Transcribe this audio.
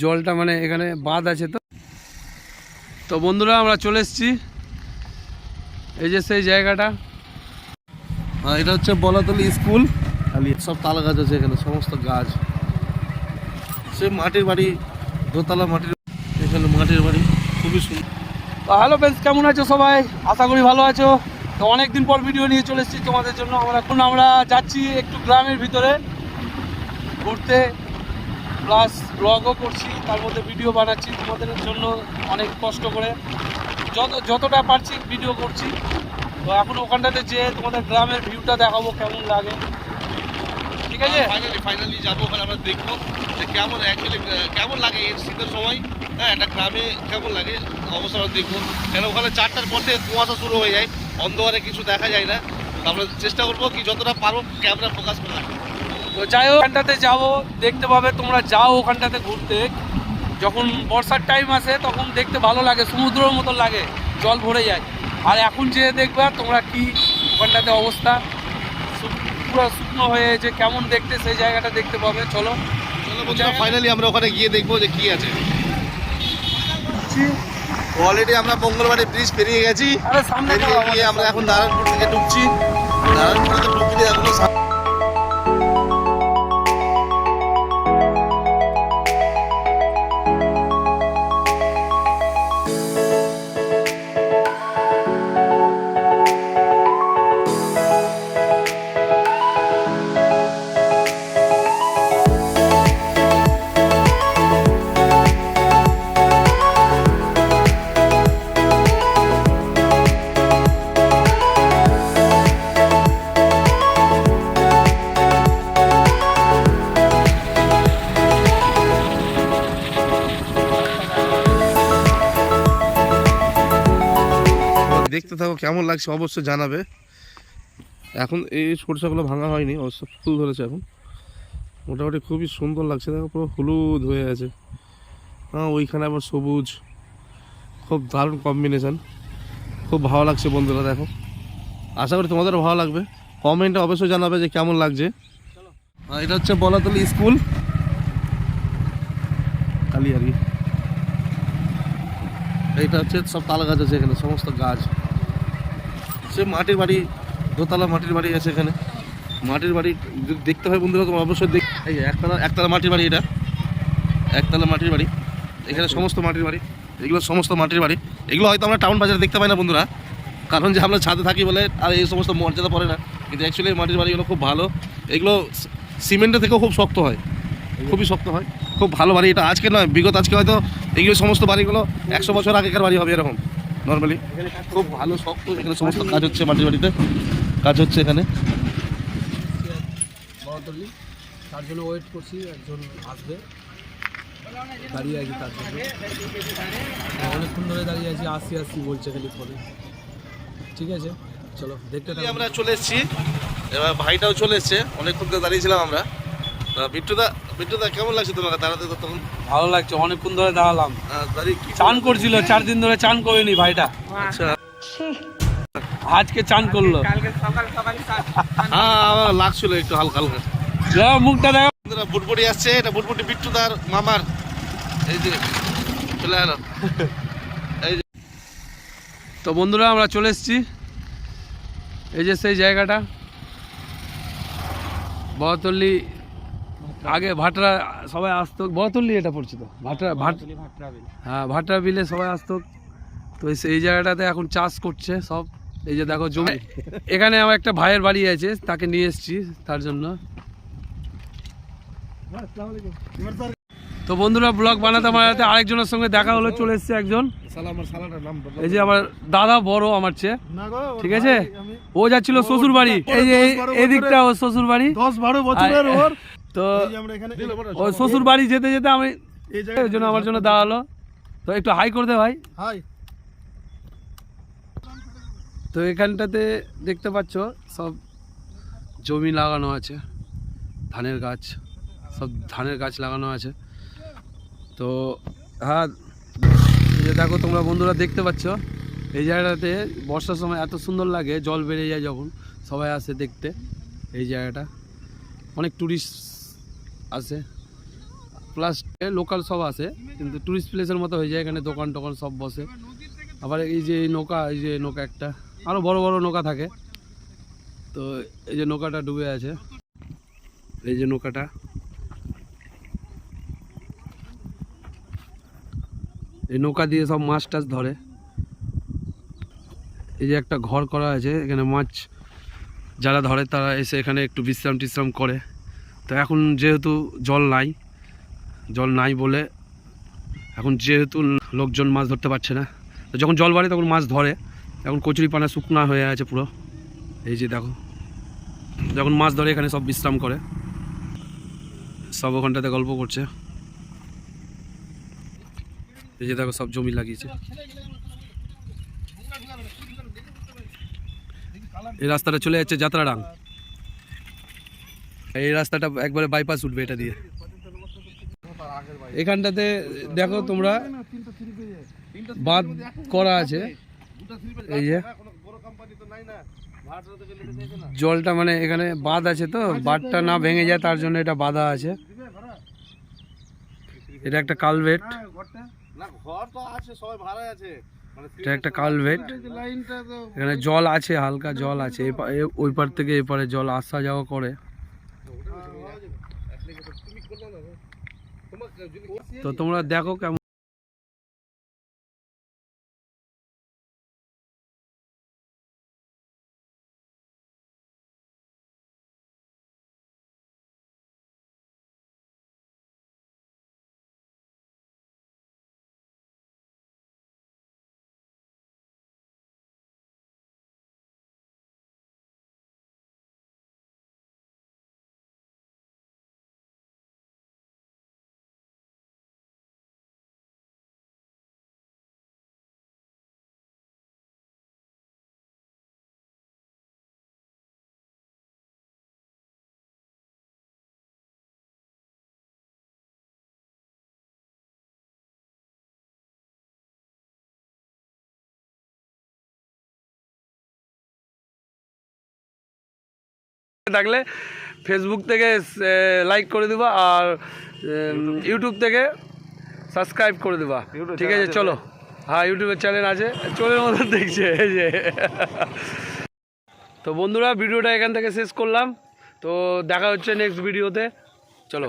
জলটা মানে এখানে বাঁধ আছে তো। তো বন্ধুরা, আমরা চলে এসেছি। এই যে সেই জায়গাটা। এটা হচ্ছে বলাতলি স্কুল। খালি সব তাল গাছ আছে এখানে, সমস্ত গাছ। সে মাটির বাড়ি, দোতলা মাটির, এখানে মাটির বাড়ি। খুবই সুন্দর। হ্যালো ফ্রেন্ডস কেমন আছো সবাই? আশা করি ভালো আছো। তো অনেকদিন পর ভিডিও নিয়ে চলে এসেছি তোমাদের জন্য। আমরা এখন আমরা যাচ্ছি একটু গ্রামের ভিতরে। ঘুরতে প্লাস ব্লগও করছি, তার মধ্যে ভিডিও বানাচ্ছি। তোমাদের জন্য অনেক কষ্ট করে। যত, যতটা পারছি ভিডিও করছি। তো এখন ওখানটাতে যে তোমাদের গ্রামের ভিউটা দেখাবো কেমন লাগে। ঠিক আছে? ফাইনালি ফাইনালি যাব ওখানে, আমরা দেখব যে কেমন অ্যাকচুয়ালি কেমন লাগে এই শীতের সময়। হ্যাঁ একটা গ্রামে কেমন লাগে, অবশ্যই আমরা দেখব। কেন ওখানে চারটার পর থেকে কুয়াশা শুরু হয়ে যায়, অন্ধকারে কিছু দেখা যায় না। আমরা চেষ্টা করব কি যতটা পারব ক্যামেরা ফোকাস করা তো যাই হোক ওখানটাতে যাব দেখতে পাবে তোমরা যাও ওখানটাতে ঘুরতে। যখন বর্ষার টাইম আসে তখন দেখতে ভালো লাগে সমুদ্রের মতো লাগে জল ভরে যায়। আর এখন যে দেখবে তোমরা কি ওখানটাতে অবস্থা। পুরো শুকনো হয়ে যে কেমন দেখতে সেই জায়গাটা দেখতে পাবে চলো। চলো ফাইনালি আমরা ওখানে গিয়ে দেখব যে কি আছে। অলরেডি আমরা মঙ্গলবারে ব্রিজ পেরিয়ে গেছি। আমরা এখন নারায়ণপুর থেকে ঢুকছি। নারায়ণপুরে তো ঢুকলে এখনও থাকো, কেমন লাগছে অবশ্যই জানাবে। এখন এই সরষাগুলো ভাঙা হয়নি, অবশ্য ফুল ধরেছে এখন। মোটামুটি খুবই সুন্দর লাগছে, দেখো পুরো হলুদ হয়ে আছে। হ্যাঁ ওইখানে আবার সবুজ, খুব দারুণ কম্বিনেশান খুব ভালো লাগছে বন্ধুরা, দেখো। আশা করি তোমাদেরও ভালো লাগবে। কমেন্টে অবশ্যই জানাবে যে কেমন লাগছে। এটা হচ্ছে বলাতলি স্কুল। খালি আর কি। এইটা হচ্ছে সব তাল গাছ আছে এখানে, সমস্ত গাছ। সে মাটির বাড়ি, দোতলা মাটির বাড়ি আছে এখানে। মাটির বাড়ি যদি দেখতে হয় বন্ধুরা, তোমার অবশ্যই দেখ এই একতলা একতলা মাটির বাড়ি এটা। একতলা মাটির বাড়ি। এখানে সমস্ত মাটির বাড়ি। এগুলো সমস্ত মাটির বাড়ি। এগুলো হয়তো আমরা টাউন বাজারে দেখতে পাই না বন্ধুরা। কারণ যে আমরা ছাদে থাকি বলে আর এই সমস্ত মর্যাদা পড়ে না। কিন্তু অ্যাকচুয়ালি মাটির বাড়িগুলো খুব ভালো। এগুলো সিমেন্টের থেকেও খুব শক্ত হয়। খুবই শক্ত হয়। খুব ভালো বাড়ি এটা। আজকে নয়, বিগত আজকে হয়তো এগুলো সমস্ত বাড়িগুলো একশো বছর আগেকার বাড়ি হবে এরকম। নর্মালি খুব ভালো শক্ত এখানে সমস্ত কাজ হচ্ছে মাটির বাড়িতে। কাজ হচ্ছে এখানে। তার জন্য ওয়েট করছি একজন আসবে। দাঁড়িয়ে আছি তার জন্য। অনেকক্ষণ ধরে দাঁড়িয়ে আছি আসি আসি বলছে খালি ফোনে ঠিক আছে চলো দেখতে আমরা চলে এসেছি। এবার ভাইটাও চলে এসছে। অনেকক্ষণ ধরে দাঁড়িয়েছিলাম আমরা। বিট্টুদা বিট্টুদা কেমন লাগছে তোমাকে দাঁড়াতে তো তখন ভালো লাগছে অনেকক্ষণ ধরে দাঁড়ালাম। চান করছিল চার দিন ধরে চান করেনি ভাইটা। আচ্ছা। আজকে চান করল। হ্যাঁ লাগছিল একটু হালকা হালকা। যাও, মুখটা দেখো। বুটবুটি আসছে এটা বুটবুটি বিট্টুদার মামার। এই যে চলে এলো। যে। তো বন্ধুরা আমরা চলে এসেছি। এই যে সেই জায়গাটা। বহতল্লি আগে ভাটরা সবাই আসতো বহতল্লি এটা পড়ছে তো ভাটরা ভাট হ্যাঁ ভাটরা বিলে সবাই আসতো। তো এই জায়গাটাতে এখন চাষ করছে সব। এই যে দেখো জমি এখানে আমার একটা ভাইয়ের বাড়ি আছে তাকে নিয়ে এসেছি তার জন্য। তো বন্ধুরা ব্লগ বানাতে বানাতে আরেকজনের সঙ্গে দেখা হলো চলে এসছে একজন। এই যে আমার দাদা বড় আমার চেয়ে। ঠিক আছে? ও যাচ্ছিল শ্বশুর বাড়ি এই যে এদিকটা ওর শ্বশুর বাড়ি দশ বারো বছরের ওর। তো ও শ্বশুর বাড়ি যেতে যেতে আমি এই জন্য আমার জন্য দাঁড়াল। তো একটু হাই করে দে ভাই। হাই। তো এখানটাতে দেখতে পাচ্ছ সব জমি লাগানো আছে ধানের গাছ সব ধানের গাছ লাগানো আছে। তো হ্যাঁ যে দেখো তোমরা বন্ধুরা দেখতে পাচ্ছ এই জায়গাটাতে বর্ষার সময় এত সুন্দর লাগে জল বেড়ে যায় যখন সবাই আসে দেখতে এই জায়গাটা। অনেক টুরিস্ট আসে প্লাস লোকাল সব আসে কিন্তু টুরিস্ট প্লেসের মতো হয়ে যায়, এখানে দোকান টোকান সব বসে। আবার এই যে এই নৌকা, এই যে নৌকা একটা আরও বড় বড় নৌকা থাকে। তো এই যে নৌকাটা ডুবে আছে। এই যে নৌকাটা। এই নৌকা দিয়ে সব মাছ টাছ ধরে। এই যে একটা ঘর করা আছে, এখানে মাছ যারা ধরে তারা এসে এখানে একটু বিশ্রাম টিশ্রাম করে। তো এখন যেহেতু জল নাই জল নাই বলে এখন যেহেতু লোকজন মাছ ধরতে পারছে না, তো যখন জল বাড়ে তখন মাছ ধরে, এখন কচুরি পানা শুকনা হয়ে আছে পুরো। এই যে দেখো, যখন মাছ ধরে এখানে সব বিশ্রাম করে, সব ওখানটাতে গল্প করছে। এই যে দেখো সব জমি লাগিয়েছে। এই রাস্তাটা চলে যাচ্ছে যাত্রাডাং এই রাস্তাটা একবারে বাইপাস উঠবে এটা দিয়ে। এখানটাতে দেখো তোমরা, বাঁধ করা আছে। এই যে। জলটা মানে এখানে বাঁধ আছে তো, বাঁধটা না ভেঙে যায়, তার জন্য এটা বাঁধা আছে। এটা একটা কালভেট এটা একটা কালভেট এখানে জল আছে, হালকা জল আছে। ওই পার থেকে এপারে জল আসা যাওয়া করে তুমি করলে না তোমার যদি তো তোমরা দেখো কেমন থাকলে ফেসবুক থেকে লাইক করে দেবা আর ইউটিউব থেকে সাবস্ক্রাইব করে দেবা। ঠিক আছে চলো। হ্যাঁ ইউটিউবের চ্যানেল আছে। চোরের মতো দেখছে এই যে। তো বন্ধুরা ভিডিওটা এখান থেকে শেষ করলাম। তো দেখা হচ্ছে নেক্সট ভিডিওতে চলো।